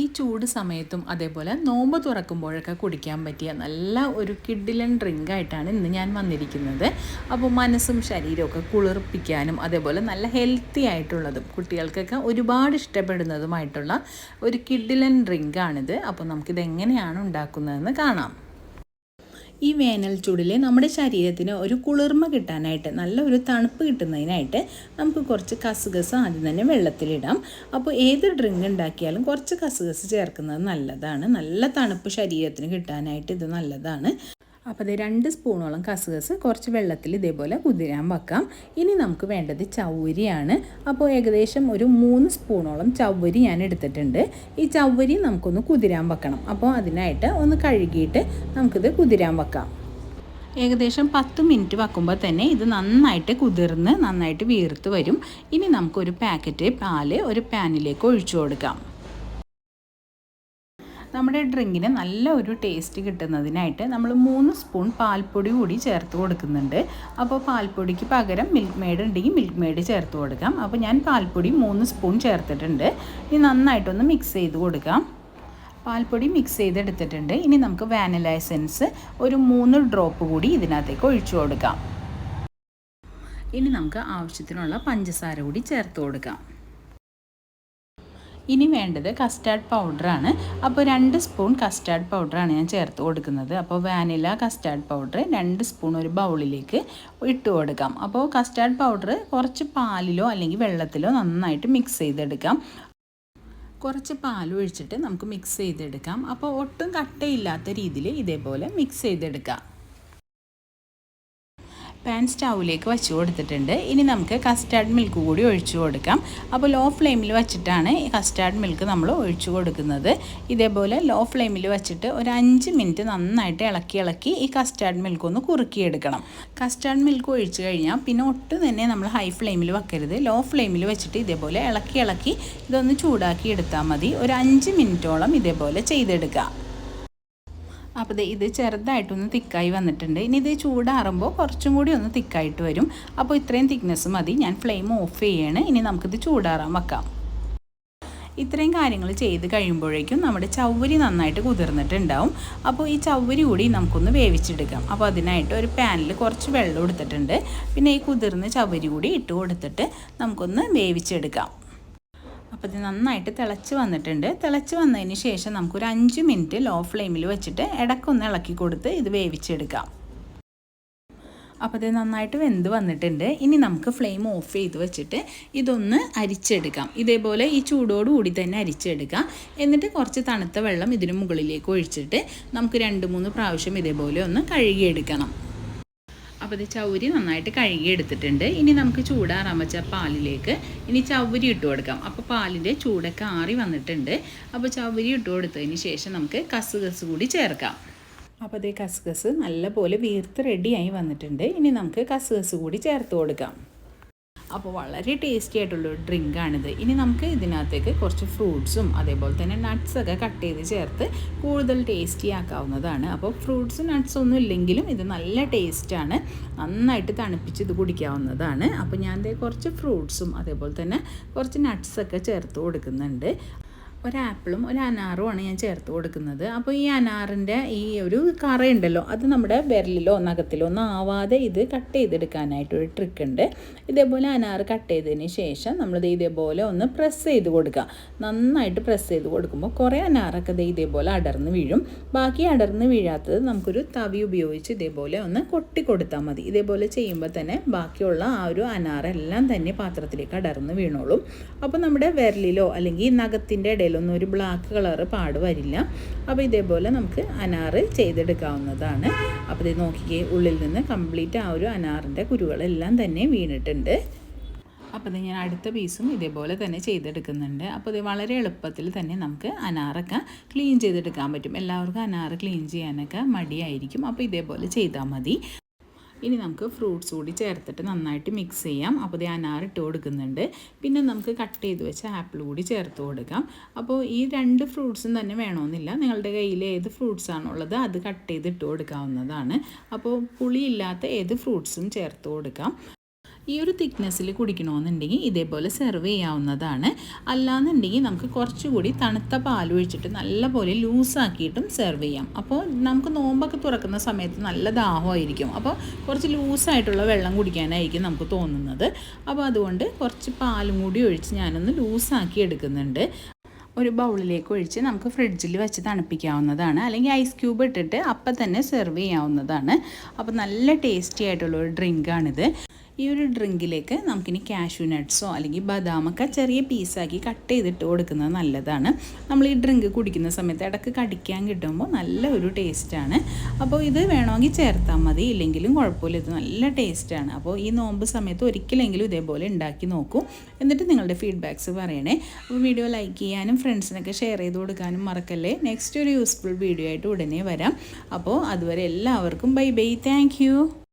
ഈ ചൂട് സമയത്തും അതേപോലെ നോമ്പ് തുറക്കുമ്പോഴൊക്കെ കുടിക്കാൻ പറ്റിയ നല്ല ഒരു കിഡിലൻ ഡ്രിങ്ക് ആയിട്ടാണ് ഇന്ന് ഞാൻ വന്നിരിക്കുന്നത്. അപ്പോൾ മനസ്സും ശരീരമൊക്കെ കുളിർപ്പിക്കാനും അതേപോലെ നല്ല ഹെൽത്തി ആയിട്ടുള്ളതും കുട്ടികൾക്കൊക്കെ ഒരുപാട് ഇഷ്ടപ്പെടുന്നതുമായിട്ടുള്ള ഒരു കിഡിലൻ ഡ്രിങ്കാണിത്. അപ്പോൾ നമുക്കിത് എങ്ങനെയാണ് ഉണ്ടാക്കുന്നതെന്ന് കാണാം. ഈ വേനൽ ചൂടിൽ നമ്മുടെ ശരീരത്തിന് ഒരു കുളിർമ കിട്ടാനായിട്ട് നല്ല ഒരു തണുപ്പ് കിട്ടുന്നതിനായിട്ട് നമുക്ക് കുറച്ച് കസുകസ് ആദ്യം തന്നെ വെള്ളത്തിലിടാം. അപ്പോൾ ഏത് ഡ്രിങ്ക് ഉണ്ടാക്കിയാലും കുറച്ച് കസുകസ് ചേർക്കുന്നത് നല്ലതാണ്. നല്ല തണുപ്പ് ശരീരത്തിന് കിട്ടാനായിട്ട് ഇത് നല്ലതാണ്. അപ്പോൾ അത് രണ്ട് സ്പൂണോളം കസുകസ് കുറച്ച് വെള്ളത്തിൽ ഇതേപോലെ കുതിരാൻ വെക്കാം. ഇനി നമുക്ക് വേണ്ടത് ചൗരിയാണ് അപ്പോൾ ഏകദേശം ഒരു മൂന്ന് സ്പൂണോളം ചവ്വരി ഞാൻ എടുത്തിട്ടുണ്ട്. ഈ ചവ്വരി നമുക്കൊന്ന് കുതിരാൻ വെക്കണം. അപ്പോൾ അതിനായിട്ട് ഒന്ന് കഴുകിയിട്ട് നമുക്കിത് കുതിരാൻ വെക്കാം. ഏകദേശം പത്ത് മിനിറ്റ് വെക്കുമ്പോൾ തന്നെ ഇത് നന്നായിട്ട് കുതിർന്ന് നന്നായിട്ട് വീർത്ത് വരും. ഇനി നമുക്കൊരു പാക്കറ്റ് പാൽ ഒരു പാനിലേക്ക് ഒഴിച്ചു കൊടുക്കാം. നമ്മുടെ ഡ്രിങ്കിന് നല്ല ഒരു ടേസ്റ്റ് കിട്ടുന്നതിനായിട്ട് നമ്മൾ മൂന്ന് സ്പൂൺ പാൽപ്പൊടി കൂടി ചേർത്ത് കൊടുക്കുന്നുണ്ട്. അപ്പോൾ പാൽപ്പൊടിക്ക് പകരം മിൽക്ക് മെയ്ഡ് ഉണ്ടെങ്കിൽ മിൽക്ക് മെയ്ഡ് ചേർത്ത് കൊടുക്കാം. അപ്പോൾ ഞാൻ പാൽപ്പൊടി മൂന്ന് സ്പൂൺ ചേർത്തിട്ടുണ്ട്. ഇനി നന്നായിട്ടൊന്ന് മിക്സ് ചെയ്ത് കൊടുക്കാം. പാൽപ്പൊടി മിക്സ് ചെയ്തെടുത്തിട്ടുണ്ട്. ഇനി നമുക്ക് വാനില എസൻസ് ഒരു മൂന്ന് ഡ്രോപ്പ് കൂടി ഇതിനകത്തേക്ക് ഒഴിച്ചു കൊടുക്കാം. ഇനി നമുക്ക് ആവശ്യത്തിനുള്ള പഞ്ചസാര കൂടി ചേർത്ത് കൊടുക്കാം. ഇനി വേണ്ടത് കസ്റ്റാർഡ് പൗഡറാണ് അപ്പോൾ രണ്ട് സ്പൂൺ കസ്റ്റാർഡ് പൗഡറാണ് ഞാൻ ചേർത്ത് കൊടുക്കുന്നത്. അപ്പോൾ വാനില കസ്റ്റാർഡ് പൗഡർ രണ്ട് സ്പൂൺ ഒരു ബൗളിലേക്ക് ഇട്ട് കൊടുക്കാം. അപ്പോൾ കസ്റ്റാർഡ് പൗഡർ കുറച്ച് പാലിലോ അല്ലെങ്കിൽ വെള്ളത്തിലോ നന്നായിട്ട് മിക്സ് ചെയ്തെടുക്കാം. കുറച്ച് പാൽ ഒഴിച്ചിട്ട് നമുക്ക് മിക്സ് ചെയ്തെടുക്കാം. അപ്പോൾ ഒട്ടും കട്ടയില്ലാത്ത രീതിയിൽ ഇതേപോലെ മിക്സ് ചെയ്തെടുക്കാം. പാൻ സ്റ്റൗവിലേക്ക് വെച്ച് കൊടുത്തിട്ടുണ്ട്. ഇനി നമുക്ക് കസ്റ്റാർഡ് മിൽക്ക് കൂടി ഒഴിച്ചു കൊടുക്കാം. അപ്പോൾ ലോ ഫ്ലെയിമിൽ വെച്ചിട്ടാണ് ഈ കസ്റ്റാർഡ് മിൽക്ക് നമ്മൾ ഒഴിച്ചു കൊടുക്കുന്നത്. ഇതേപോലെ ലോ ഫ്ലെയിമിൽ വെച്ചിട്ട് ഒരു അഞ്ച് മിനിറ്റ് നന്നായിട്ട് ഇളക്കി ഇളക്കി ഈ കസ്റ്റാർഡ് മിൽക്ക് ഒന്ന് കുറുക്കിയെടുക്കണം. കസ്റ്റാർഡ് മിൽക്ക് ഒഴിച്ചു കഴിഞ്ഞാൽ പിന്നെ ഒട്ടും തന്നെ നമ്മൾ ഹൈ ഫ്ലെയിമിൽ വെക്കരുത്. ലോ ഫ്ലെയിമിൽ വെച്ചിട്ട് ഇതേപോലെ ഇളക്കി ഇളക്കി ഇതൊന്ന് ചൂടാക്കി എടുത്താൽ മതി. ഒരു അഞ്ച് മിനിറ്റോളം ഇതേപോലെ ചെയ്തെടുക്കുക അപ്പോൾ ഇത് ചെറുതായിട്ടൊന്ന് തിക്കായി വന്നിട്ടുണ്ട്. ഇനി ഇത് ചൂടാറുമ്പോൾ കുറച്ചും കൂടി ഒന്ന് തിക്കായിട്ട് വരും. അപ്പോൾ ഇത്രയും തിക്നെസ് മതി. ഞാൻ ഫ്ലെയിം ഓഫ് ചെയ്യാണ്. ഇനി നമുക്കിത് ചൂടാറാൻ വെക്കാം. ഇത്രയും കാര്യങ്ങൾ ചെയ്ത് കഴിയുമ്പോഴേക്കും നമ്മുടെ ചവ്വരി നന്നായിട്ട് കുതിർന്നിട്ടുണ്ടാവും. അപ്പോൾ ഈ ചവ്വരി കൂടി നമുക്കൊന്ന് വേവിച്ചെടുക്കാം. അപ്പോൾ അതിനായിട്ട് ഒരു പാനിൽ കുറച്ച് വെള്ളം എടുത്തിട്ടുണ്ട്. പിന്നെ ഈ കുതിർന്ന ചവരി കൂടി ഇട്ട് കൊടുത്തിട്ട് നമുക്കൊന്ന് വേവിച്ചെടുക്കാം. അപ്പോൾ ഇത് നന്നായിട്ട് തിളച്ച് വന്നിട്ടുണ്ട്. തിളച്ച് വന്നതിന് ശേഷം നമുക്കൊരു അഞ്ച് മിനിറ്റ് ലോ ഫ്ലെയിമിൽ വെച്ചിട്ട് ഇടക്കൊന്ന് ഇളക്കി കൊടുത്ത് ഇത് വേവിച്ചെടുക്കാം. അപ്പോൾ ഇത് നന്നായിട്ട് വെന്ത് വന്നിട്ടുണ്ട്. ഇനി നമുക്ക് ഫ്ലെയിം ഓഫ് ചെയ്ത് വെച്ചിട്ട് ഇതൊന്ന് അരിച്ചെടുക്കാം. ഇതേപോലെ ഈ ചൂടോടുകൂടി തന്നെ അരിച്ചെടുക്കാം. എന്നിട്ട് കുറച്ച് തണുത്ത വെള്ളം ഇതിന് മുകളിലേക്ക് ഒഴിച്ചിട്ട് നമുക്ക് രണ്ട് മൂന്ന് പ്രാവശ്യം ഇതേപോലെ ഒന്ന് കഴുകിയെടുക്കണം. അപ്പോൾ ഇത് ചൗരി നന്നായിട്ട് കഴുകിയെടുത്തിട്ടുണ്ട്. ഇനി നമുക്ക് ചൂടാറാൻ വെച്ച പാലിലേക്ക് ഇനി ചൗരി ഇട്ട് കൊടുക്കാം. അപ്പോൾ പാലിന്റെ ചൂടൊക്കെ ആറി വന്നിട്ടുണ്ട്. അപ്പോൾ ചൗരി ഇട്ട് കൊടുത്തതിന് ശേഷം നമുക്ക് കസുകസ് കൂടി ചേർക്കാം. അപ്പോൾ അതേ കസുകസ് നല്ലപോലെ വീർത്ത് റെഡിയായി വന്നിട്ടുണ്ട്. ഇനി നമുക്ക് കസുകസ് കൂടി ചേർത്ത് കൊടുക്കാം. അപ്പോൾ വളരെ ടേസ്റ്റി ആയിട്ടുള്ളൊരു ഡ്രിങ്കാണിത് ഇനി നമുക്ക് ഇതിനകത്തേക്ക് കുറച്ച് ഫ്രൂട്ട്സും അതേപോലെ തന്നെ നട്ട്സൊക്കെ കട്ട് ചെയ്ത് ചേർത്ത് കൂടുതൽ ടേസ്റ്റി ആക്കാവുന്നതാണ്. അപ്പോൾ ഫ്രൂട്ട്സും നട്ട്സും ഒന്നും ഇല്ലെങ്കിലും ഇത് നല്ല ടേസ്റ്റാണ് നന്നായിട്ട് തണുപ്പിച്ച് ഇത് കുടിക്കാവുന്നതാണ്. അപ്പോൾ ഞാൻ കുറച്ച് ഫ്രൂട്ട്സും അതേപോലെ തന്നെ കുറച്ച് നട്ട്സൊക്കെ ചേർത്ത് കൊടുക്കുന്നുണ്ട്. ഒരാപ്പിളും ഒരു അനാറുമാണ് ഞാൻ ചേർത്ത് കൊടുക്കുന്നത്. അപ്പോൾ ഈ അനാറിന്റെ ഈ ഒരു കറയുണ്ടല്ലോ അത് നമ്മുടെ വിരലിലോ നഖത്തിലോ ഒന്നും ആവാതെ ഇത് കട്ട് ചെയ്തെടുക്കാനായിട്ട് ഒരു ട്രിക്ക് ഉണ്ട്. ഇതേപോലെ അനാറ് കട്ട് ചെയ്തതിന് ശേഷം നമ്മളിത് ഇതേപോലെ ഒന്ന് പ്രസ് ചെയ്ത് കൊടുക്കുക. നന്നായിട്ട് പ്രസ് ചെയ്ത് കൊടുക്കുമ്പോൾ കുറേ അനാറൊക്കെ ഇത് ഇതേപോലെ അടർന്ന് വീഴും. ബാക്കി അടർന്ന് വീഴാത്തത് നമുക്കൊരു തവി ഉപയോഗിച്ച് ഇതേപോലെ ഒന്ന് കൊട്ടി കൊടുത്താൽ മതി. ഇതേപോലെ ചെയ്യുമ്പോൾ തന്നെ ബാക്കിയുള്ള ആ ഒരു അനാറെല്ലാം തന്നെ പാത്രത്തിലേക്ക് അടർന്ന് വീണോളും. അപ്പോൾ നമ്മുടെ വിരലിലോ അല്ലെങ്കിൽ നഖത്തിന്റെ ഇടയിൽ ഇതിലൊന്നും ഒരു ബ്ലാക്ക് കളറ് പാട് വരില്ല. അപ്പോൾ ഇതേപോലെ നമുക്ക് അനാറ് ചെയ്തെടുക്കാവുന്നതാണ്. അപ്പോൾ ഇത് നോക്കിക്കേ ഉള്ളിൽ നിന്ന് കംപ്ലീറ്റ് ആ ഒരു അനാറിന്റെ കുരുകളെല്ലാം തന്നെ വീണിട്ടുണ്ട്. അപ്പോൾ ഞാൻ അടുത്ത പീസും ഇതേപോലെ തന്നെ ചെയ്തെടുക്കുന്നുണ്ട്. അപ്പോൾ ഇത് വളരെ എളുപ്പത്തിൽ തന്നെ നമുക്ക് അനാറൊക്കെ ക്ലീൻ ചെയ്തെടുക്കാൻ പറ്റും. എല്ലാവർക്കും അനാറ് ക്ലീൻ ചെയ്യാനൊക്കെ മടിയായിരിക്കും. അപ്പോൾ ഇതേപോലെ ചെയ്താൽ മതി. ഇനി നമുക്ക് ഫ്രൂട്ട്സ് കൂടി ചേർത്തിട്ട് നന്നായിട്ട് മിക്സ് ചെയ്യാം. അപ്പോൾ ഇത് അനാർ ഇട്ട് കൊടുക്കുന്നുണ്ട്. പിന്നെ നമുക്ക് കട്ട് ചെയ്ത് വെച്ച ആപ്പിൾ കൂടി ചേർത്ത് കൊടുക്കാം. അപ്പോൾ ഈ രണ്ട് ഫ്രൂട്ട്സും തന്നെ വേണമെന്നില്ല. നിങ്ങളുടെ കയ്യിൽ ഏത് ഫ്രൂട്ട്സ് ആണുള്ളത് അത് കട്ട് ചെയ്ത് ഇട്ട് കൊടുക്കാവുന്നതാണ്. അപ്പോൾ പുളിയില്ലാത്ത ഏത് ഫ്രൂട്ട്സും ചേർത്ത് കൊടുക്കാം. ഈ ഒരു തിക്നെസ്സിൽ കുടിക്കണമെന്നുണ്ടെങ്കിൽ ഇതേപോലെ സെർവ് ചെയ്യാവുന്നതാണ്. അല്ലാന്നുണ്ടെങ്കിൽ നമുക്ക് കുറച്ചുകൂടി തണുത്ത പാൽ ഒഴിച്ചിട്ട് നല്ലപോലെ ലൂസാക്കിയിട്ടും സെർവ് ചെയ്യാം. അപ്പോൾ നമുക്ക് നോമ്പൊക്കെ തുറക്കുന്ന സമയത്ത് നല്ല ദാഹമായിരിക്കും. അപ്പോൾ കുറച്ച് ലൂസായിട്ടുള്ള വെള്ളം കുടിക്കാനായിരിക്കും നമുക്ക് തോന്നുന്നത്. അപ്പോൾ അതുകൊണ്ട് കുറച്ച് പാലും കൂടി ഒഴിച്ച് ഞാനൊന്ന് ലൂസാക്കി എടുക്കുന്നുണ്ട്. ഒരു ബൗളിലേക്ക് ഒഴിച്ച് നമുക്ക് ഫ്രിഡ്ജിൽ വെച്ച് തണുപ്പിക്കാവുന്നതാണ്. അല്ലെങ്കിൽ ഐസ് ക്യൂബ് ഇട്ടിട്ട് അപ്പം തന്നെ സെർവ് ചെയ്യാവുന്നതാണ്. അപ്പോൾ നല്ല ടേസ്റ്റി ആയിട്ടുള്ള ഒരു ഡ്രിങ്കാണിത് ഈ ഒരു ഡ്രിങ്കിലേക്ക് നമുക്കിനി കാഷ്യൂ നട്ട്സോ അല്ലെങ്കിൽ ബദാമൊക്കെ ചെറിയ പീസാക്കി കട്ട് ചെയ്തിട്ട് കൊടുക്കുന്നത് നല്ലതാണ്. നമ്മൾ ഈ ഡ്രിങ്ക് കുടിക്കുന്ന സമയത്ത് ഇടയ്ക്ക് കടിക്കാൻ കിട്ടുമ്പോൾ നല്ല ഒരു ടേസ്റ്റാണ് അപ്പോൾ ഇത് വേണമെങ്കിൽ ചേർത്താൽ മതി ഇല്ലെങ്കിലും കുഴപ്പമില്ല ഇത് നല്ല ടേസ്റ്റാണ് അപ്പോൾ ഈ നോമ്പ് സമയത്ത് ഒരിക്കലെങ്കിലും ഇതേപോലെ ഉണ്ടാക്കി നോക്കൂ. എന്നിട്ട് നിങ്ങളുടെ ഫീഡ്ബാക്ക്സ് പറയണേ. അപ്പോൾ വീഡിയോ ലൈക്ക് ചെയ്യാനും ഫ്രണ്ട്സിനൊക്കെ ഷെയർ ചെയ്ത് കൊടുക്കാനും മറക്കല്ലേ? നെക്സ്റ്റ് ഒരു യൂസ്ഫുൾ വീഡിയോ ആയിട്ട് ഉടനെ വരാം. അപ്പോൾ അതുവരെ എല്ലാവർക്കും ബൈ ബൈ താങ്ക്